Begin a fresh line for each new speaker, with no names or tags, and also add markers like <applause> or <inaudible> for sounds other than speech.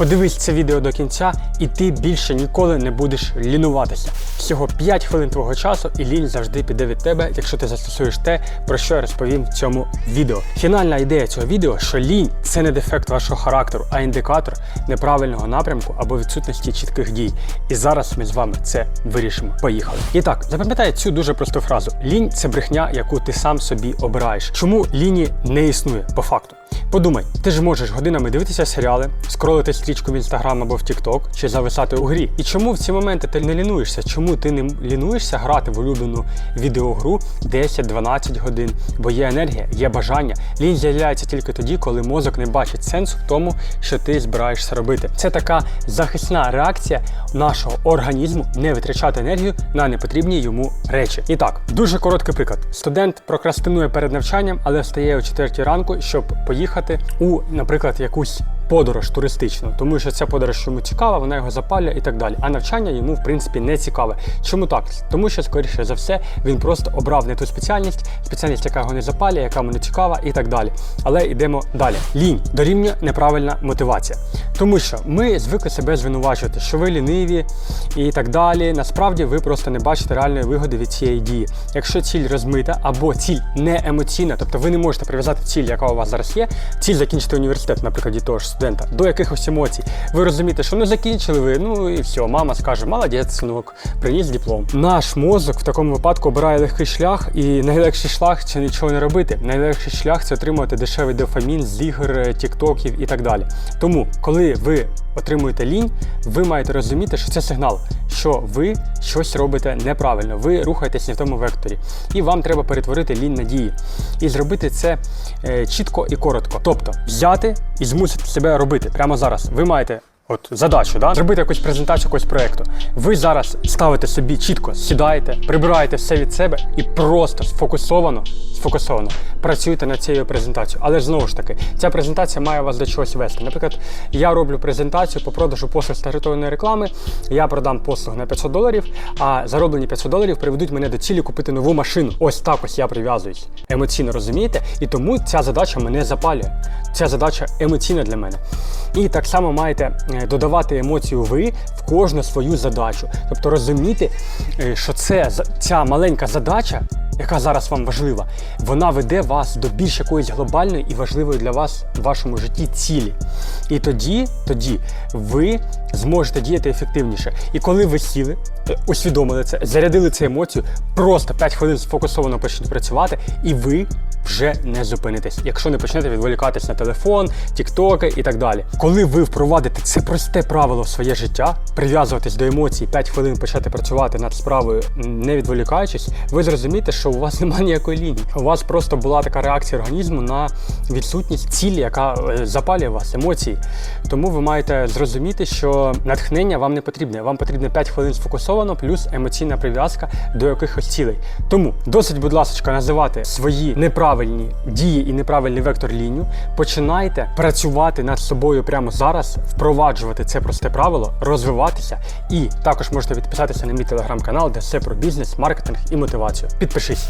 Подивись це відео до кінця, і ти більше ніколи не будеш лінуватися. Всього 5 хвилин твого часу, і лінь завжди піде від тебе, якщо ти застосуєш те, про що я розповім в цьому відео. Фінальна ідея цього відео, що лінь це не дефект вашого характеру, а індикатор неправильного напрямку або відсутності чітких дій. І зараз ми з вами це вирішимо. Поїхали. І так, запам'ятай цю дуже просту фразу: лінь це брехня, яку ти сам собі обираєш. Чому ліні не існує по факту? Подумай, ти ж можеш годинами дивитися серіали, скролити стрічку в інстаграм або в Тікток чи зависати у грі. І чому в ці моменти ти не лінуєшся? Чому ти не лінуєшся грати в улюблену відеогру 10-12 годин? Бо є енергія, є бажання. Лінь з'являється тільки тоді, коли мозок не бачить сенсу в тому, що ти збираєшся робити. Це така захисна реакція нашого організму не витрачати енергію на непотрібні йому речі. І так, дуже короткий приклад. Студент прокрастинує перед навчанням, але встає о 4 ранку, щоб поїхати у, наприклад, якусь подорож туристичну, тому що ця подорож йому цікава, вона його запалює і так далі. А навчання йому, в принципі, не цікаве. Чому так? Тому що, скоріше за все, він просто обрав не ту спеціальність, спеціальність, яка його не запалює, яка йому не цікава, і так далі. Але йдемо далі. Лінь дорівнює неправильна мотивація. Тому що ми звикли себе звинувачувати, що ви ліниві і так далі. Насправді ви просто не бачите реальної вигоди від цієї дії. Якщо ціль розмита або ціль не емоційна, тобто ви не можете прив'язати ціль, яка у вас зараз є, ціль закінчити університет, наприклад, того ж студента, до якихось емоцій. Ви розумієте, що ну закінчили ви, ну і все, мама скаже, молодець, синок, приніс диплом. Наш мозок в такому випадку обирає легкий шлях, і найлегший шлях це нічого не робити. Найлегший шлях це отримувати дешевий дофамін з ігор, тіктоків і так далі. Тому, коли ви отримуєте лінь, ви маєте розуміти, що це сигнал, що ви щось робите неправильно, ви рухаєтесь не в тому векторі, і вам треба перетворити лінь на дії. І зробити це е, чітко і коротко. Тобто взяти і змусити себе робити прямо зараз. Ви маєте. От задачу, да? зробити якусь презентацію якогось проєкту. Ви зараз ставите собі чітко, сідаєте, прибираєте все від себе і просто сфокусовано, сфокусовано працюєте над цією презентацією. Але ж знову ж таки, ця презентація має вас до чогось вести. Наприклад, я роблю презентацію по продажу послуг з тарифованої реклами. Я продам послуг на 500 доларів, а зароблені 500 доларів приведуть мене до цілі купити нову машину. Ось так ось я прив'язуюсь. Емоційно розумієте? І тому ця задача мене запалює. Ця задача емоційна для мене. І так само маєте е, додавати емоцію ви в кожну свою задачу. Тобто розуміти, е, що це ця маленька задача, яка зараз вам важлива, вона веде вас до більш якоїсь глобальної і важливої для вас в вашому житті цілі. І тоді, тоді ви зможете діяти ефективніше. І коли ви сіли, е, усвідомили це, зарядили цю емоцію, просто 5 хвилин сфокусовано почніть працювати, і ви вже не зупинитесь, якщо не почнете відволікатись на телефон, тіктоки і так далі. Коли ви впровадите це просте правило в своє життя, прив'язуватись до емоцій, 5 хвилин почати працювати над справою, не відволікаючись, ви зрозумієте, що у вас <laughs> немає ніякої лінії. У вас просто була така реакція організму на відсутність цілі, яка е, запалює вас, емоції. Тому ви маєте зрозуміти, що натхнення вам не потрібне. Вам потрібно 5 хвилин сфокусовано, плюс емоційна прив'язка до якихось цілей. Тому досить, будь ласка, називати свої неправильні дії і неправильний вектор лінію. Починайте працювати над собою прямо зараз, впроваджувати це просте правило, розвиватися. І також можете підписатися на мій телеграм-канал, де все про бізнес, маркетинг і мотивацію. Підпишись.